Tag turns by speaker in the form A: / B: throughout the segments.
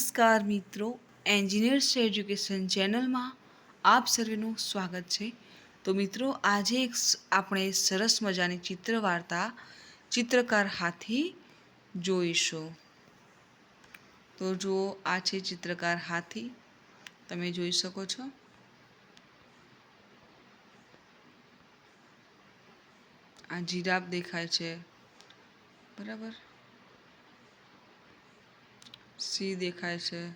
A: નમસ્કાર મિત્રો, engineers education ચેનલમાં આપ સર્વેનું સ્વાગત છે. તો મિત્રો, આજે એક આપણે સરસ મજાની ચિત્ર વાર્તા ચિત્રકાર હાથી જોઈશું. તો જુઓ, આ છે ચિત્રકાર હાથી. તમે જોઈ શકો છો. આ જીરાફ દેખાય છે. બરાબર? સિંહ દેખાય છે.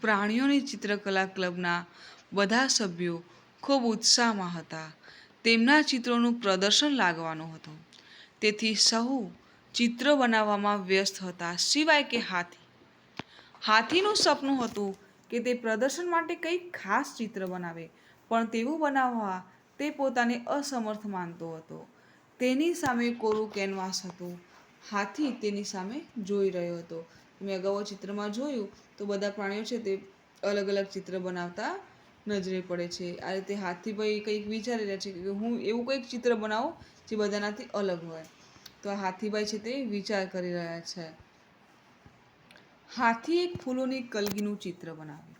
A: પ્રાણીઓની ચિત્રકલા ક્લબના બધા સભ્યો ખૂબ ઉત્સાહમાં હતા. તેમના ચિત્રોનું પ્રદર્શન લાગવાનું હતું. તેથી સહુ ચિત્ર બનાવવામાં વ્યસ્ત હતા સિવાય કે હાથી. હાથીનું સપનું હતું કે તે પ્રદર્શન માટે કંઈક ખાસ ચિત્ર બનાવે, પણ તેવું બનાવવા તે પોતાને અસમર્થ માનતો હતો. તેની સામે કોરું કેનવાસ હતું. હાથી તેની સામે જોઈ રહ્યો હતો. મેં અગાઉ ચિત્રમાં જોયું તો બધા પ્રાણીઓ છે તે અલગ અલગ ચિત્ર બનાવતા નજરે પડે છે. આ રીતે હાથીભાઈ કંઈક વિચારી રહ્યા છે કે હું એવું કંઈક ચિત્ર બનાવું જે બધાનાથી અલગ હોય. તો આ હાથીભાઈ છે તે વિચાર કરી રહ્યા છે. હાથી એક ફૂલોની કલગીનું ચિત્ર બનાવ્યું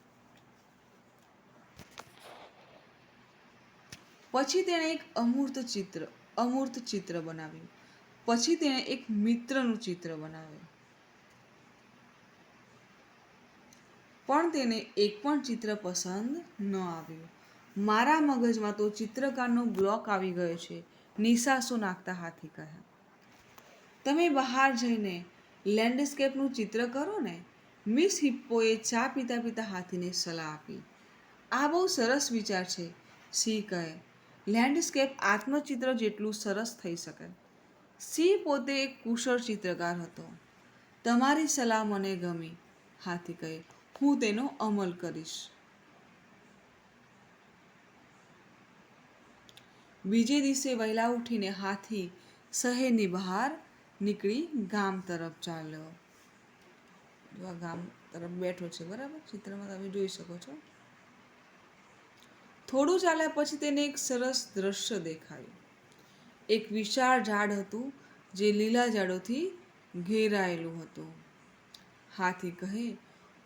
A: પછી તેણે એક અમૂર્ત ચિત્ર અમૂર્ત ચિત્ર બનાવ્યું. પછી તેણે એક મિત્રનું ચિત્ર બનાવ્યું. પણ તેને એક પણ ચિત્ર પસંદ ન આવ્યું. મારા મગજમાં તો ચિત્રકારનો બ્લોક આવી ગયો છે નિશાસો નાખતા હાથી કહ્યા. તમે બહાર જઈને લેન્ડસ્કેપનું ચિત્ર કરો ને. મિસ હિપ્પોએ ચા પીતા પીતા હાથીને સલાહ આપી. આ બહુ સરસ વિચાર છે, સિંહ કહે. લેન્ડસ્કેપ આત્મચિત્ર જેટલું સરસ થઈ શકે. સિંહ પોતે એક કુશળ ચિત્રકાર હતો. તમારી સલાહ મને ગમી, હાથી કહે. હું તેનો અમલ કરીશ. બીજે દિવસે વહેલા ઉઠીને હાથી શહેરની બહાર નીકળી ગામ તરફ ચાલ્યો. ગામ તરફ બેઠો છે, બરાબર? ચિત્રમાં તમે જોઈ શકો છો. થોડું ચાલ્યા પછી તેને એક સરસ દ્રશ્ય દેખાયું. એક વિશાળ ઝાડ હતું જે લીલા ઝાડોથી ઘેરાયેલું હતું. હાથી કહે,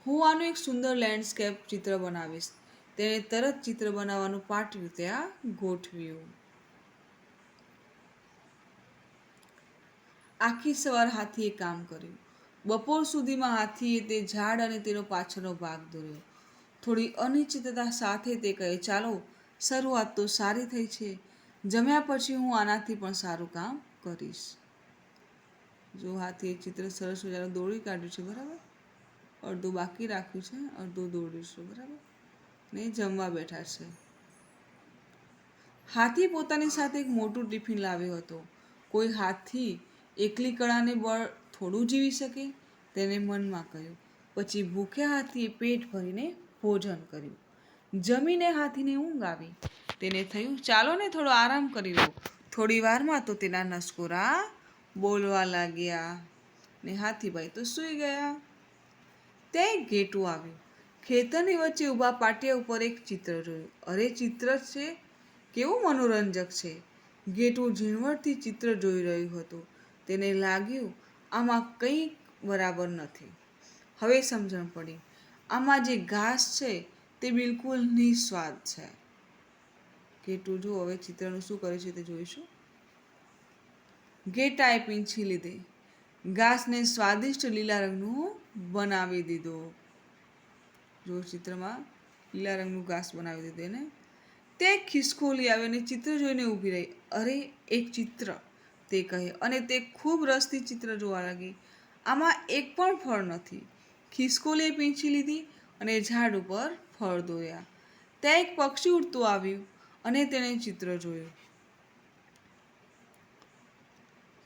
A: હું આનું એક સુંદર લેન્ડસ્કેપ ચિત્ર બનાવીશ. તેણે તરત ચિત્ર બનાવવાનું પાટિયું ત્યાં ગોઠવ્યું. આખી સવાર હાથીએ કામ કર્યું. બપોર સુધીમાં હાથીએ તે ઝાડ અને તેનો પાછળનો ભાગ દોર્યો. થોડી અનિશ્ચિતતા સાથે તે કહે, ચાલો, શરૂઆત તો સારી થઈ છે. જમ્યા પછી હું આનાથી પણ સારું કામ કરીશ. જો હાથીએ ચિત્ર સરસ મજાનું દોડી કાઢ્યું છે, બરાબર? અડધું બાકી રાખ્યું છે, અડધું દોડ્યું છે બરાબર? ને જમવા બેઠા છે. હાથી પોતાની સાથે એક મોટું ટિફિન લાવ્યો હતો. કોઈ હાથી એકલી કળાને બળ થોડું જીવી શકે? તેને મનમાં કહ્યું. પછી ભૂખ્યા હાથીએ પેટ ભરીને ભોજન કર્યું. જમીને હાથીને ઊંઘ આવી. તેને થયું, ચાલો ને થોડો આરામ કરી લો. થોડી વારમાં તો તેના નસકોરા બોલવા લાગ્યા ને હાથીભાઈ તો સૂઈ ગયા. ત્યાં ગેટું આવ્યું. ખેતરની વચ્ચે ઊભા પાટિયા ઉપર એક ચિત્ર જોયું અરે, ચિત્ર છે? કેવું મનોરંજક છે? ગેટું ઝીણવટથી ચિત્ર જોઈ રહ્યું હતું. તેને લાગ્યું, આમાં કંઈક બરાબર નથી. હવે સમજણ પડી. આમાં જે ઘાસ છે તે બિલકુલ નિસ્વાદ છે. ઘેટું જો હવે ચિત્રનું શું કરે છે તે જોઈશું. ઘેટાએ પીંછી લીધી. ઘાસને સ્વાદિષ્ટ લીલા રંગનું બનાવી દીધો. જો ચિત્રમાં લીલા રંગનું ઘાસ બનાવી દીધું એને. તે ખિસકોલી આવી અને ચિત્ર જોઈને ઊભી રહી. અરે, એક ચિત્ર, તે કહે. અને તે ખૂબ રસથી ચિત્ર જોવા લાગી. આમાં એક પણ ફળ નથી. ખિસકોલીએ પીંછી લીધી અને ઝાડ ઉપર ફળ દોર્યા ત્યાં એક પક્ષી ઉડતું આવ્યું અને તેણે ચિત્ર જોયું.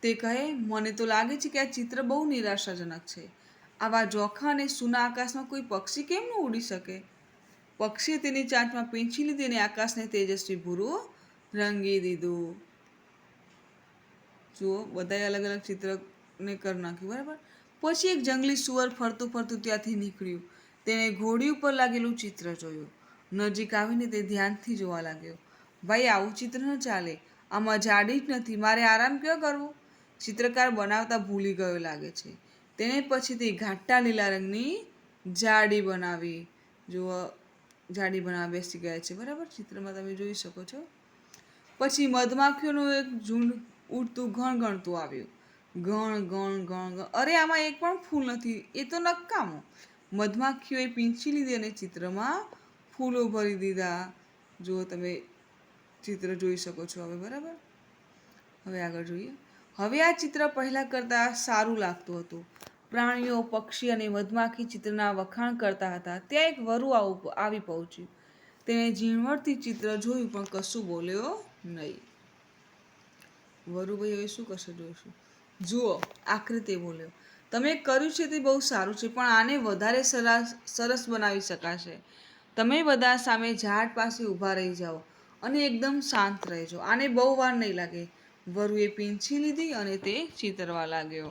A: તે કહે, મને તો લાગે છે કે આ ચિત્ર બહુ નિરાશાજનક છે. આવા જોખા અને સુના આકાશમાં કોઈ પક્ષી કેમ ન ઉડી શકે? પક્ષીએ તેની ચાંચમાં પીંછી લીધી અને આકાશને તેજસ્વી ભૂરું રંગી દીધું. જુઓ, બધાએ અલગ અલગ ચિત્રને કરી નાખ્યું, બરાબર? પછી એક જંગલી સુવર ફરતું ફરતું ત્યાંથી નીકળ્યું. તેણે ઘોડી ઉપર લાગેલું ચિત્ર જોયું. નજીક આવીને તે ધ્યાનથી જોવા લાગ્યો. ભાઈ, આવું ચિત્ર ન ચાલે. આમાં જાડી જ નથી. મારે આરામ ક્યાં કરવો? ચિત્રકાર બનાવતા ભૂલી ગયો લાગે છે. તેણે પછીથી ઘાટા લીલા રંગની જાડી બનાવી. જુઓ, જાડી બનાવવા બેસી ગયા છે. બરાબર? ચિત્રમાં તમે જોઈ શકો છો. પછી મધમાખીઓનું એક ઝુંડ ઉડતું ઘણ ગણતું આવ્યું. ગણ ગણ ગણ ગણ. અરે, આમાં એક પણ ફૂલ નથી. એ તો નકામો. મધમાખીઓએ પીંછી લીધી અને ચિત્રમાં ફૂલો ભરી દીધા. જુઓ તમે ચિત્ર જોઈ શકો છો હવે, બરાબર? હવે આગળ જોઈએ. હવે આ ચિત્ર પહેલાં કરતાં સારું લાગતું હતું. પ્રાણીઓ, પક્ષી અને મધમાખી ચિત્રના વખાણ કરતા હતા. ત્યાં એક વરુ આવું પહોંચ્યું. તેણે ઝીણવટથી ચિત્ર જોયું, પણ કશું બોલ્યો નહીં. વરુભાઈ હવે શું કરશે જોઈશું. જુઓ, આખરે તે બોલ્યો. તમે કર્યું છે તે બહુ સારું છે, પણ આને વધારે સરસ બનાવી શકાશે. તમે બધા સામે ઝાડ પાસે ઊભા રહી જાઓ અને એકદમ શાંત રહેજો. આને બહુ વાર નહીં લાગે. વરુએ પીંછી લીધી અને તે ચિતરવા લાગ્યો.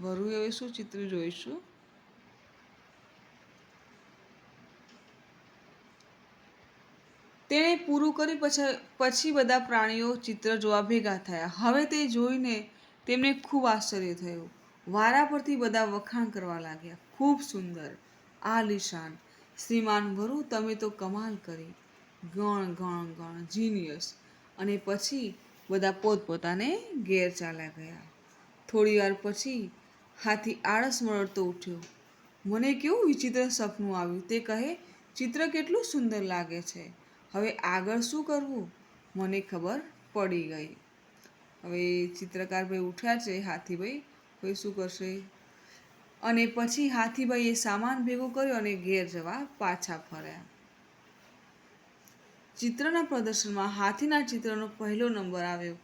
A: વરુએ શું ચિત્ર જોઈશું? તેણે પૂરું કરી પછી પછી બધા પ્રાણીઓ ચિત્ર જોવા ભેગા થયા. હવે તે જોઈને તેમને ખૂબ આશ્ચર્ય થયું. વારા પરથી બધા વખાણ કરવા લાગ્યા. ખૂબ સુંદર. આલિશાન શ્રીમાન વરુ, તમે તો કમાલ કરી. ગણ ગણ ગણ જીનિયસ અને પછી બધા પોતપોતાને ઘેર ચાલ્યા ગયા. થોડી વાર પછી હાથી આળસ મળતો ઉઠ્યો. મને કેવું વિચિત્ર સપનું આવ્યું? તે કહે, ચિત્ર કેટલું સુંદર લાગે છે. હવે આગળ શું કરવું? મને ખબર પડી ગઈ. હવે ચિત્રકાર ભાઈ ઉઠ્યા છે, હાથીભાઈ. હવે શું કરશે? અને પછી હાથીભાઈએ સામાન ભેગો કર્યો અને ઘેર જવા પાછા ફર્યા. ચિત્રના પ્રદર્શનમાં હાથીના ચિત્રનો પહેલો નંબર આવ્યો.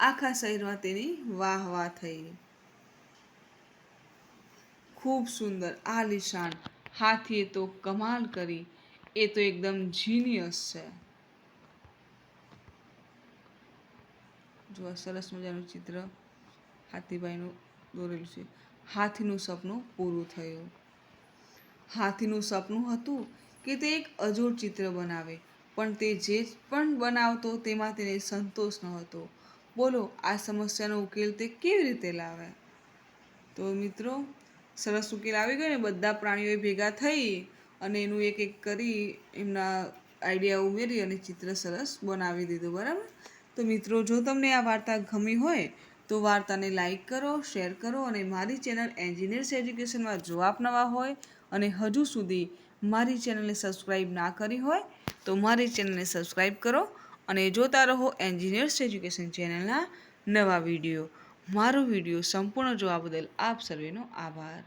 A: આખા શહેરમાં તેની વાહ વાહ થઈ. ખૂબ સુંદર, આલિશાન. હાથીએ તો કમાલ કરી. એ તો એકદમ જીનિયસ છે. જો સરસ મજાનું ચિત્ર. હાથીભાઈનું દોરેલું છે. હાથીનું સપનું પૂરું થયું. હાથીનું સપનું હતું કે તે એક અજોડ ચિત્ર બનાવે, પણ તે જે પણ બનાવતો તેમાં તેને સંતોષ ન હતો. બોલો, આ સમસ્યાનો ઉકેલ તે કેવી રીતે લાવે? તો મિત્રો, સરસ ઉકેલ આવી ગયો ને, બધા પ્રાણીઓએ ભેગા થઈ અને એનું એક એક કરી એમના આઈડિયા ઉમેરી અને ચિત્ર સરસ બનાવી દીધું, બરાબર? તો મિત્રો, જો તમને આ વાર્તા ગમી હોય તો વાર્તાને લાઈક કરો, શેર કરો અને મારી ચેનલ એન્જિનિયર્સ એજ્યુકેશનમાં જો આપ નવા હોય અને હજુ સુધી મારી ચેનલને સબસ્ક્રાઈબ ના કરી હોય, તો મારી ચેનલને સબસ્ક્રાઈબ કરો અને જોતા રહો એન્જિનિયર્સ એજ્યુકેશન ચેનલના નવા વીડિયો. મારો વીડિયો સંપૂર્ણ જોવા બદલ આપ સર્વેનો આભાર.